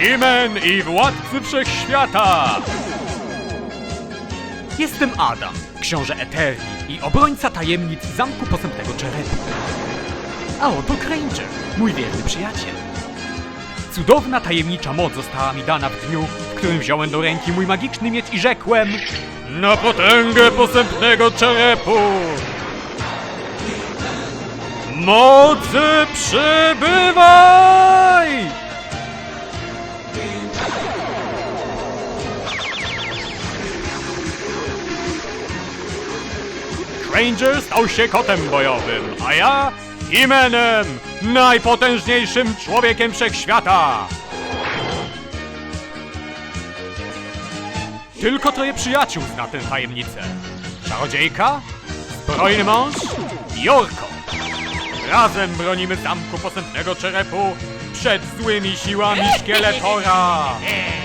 Imen i władcy wszechświata! Jestem Adam, książę Eterni i obrońca tajemnic Zamku Posępnego Czerepu. A oto Granger, mój wierny przyjaciel. Cudowna tajemnicza moc została mi dana w dniu, w którym wziąłem do ręki mój magiczny miecz i rzekłem Na potęgę posępnego czerepu! Mocy przybywaj! Ranger stał się kotem bojowym, a ja Imenem, najpotężniejszym człowiekiem wszechświata! Tylko troje przyjaciół zna tę tajemnicę. Czarodziejka, zbrojny mąż i Jorko. Razem bronimy zamku posępnego czerepu przed złymi siłami szkieletora.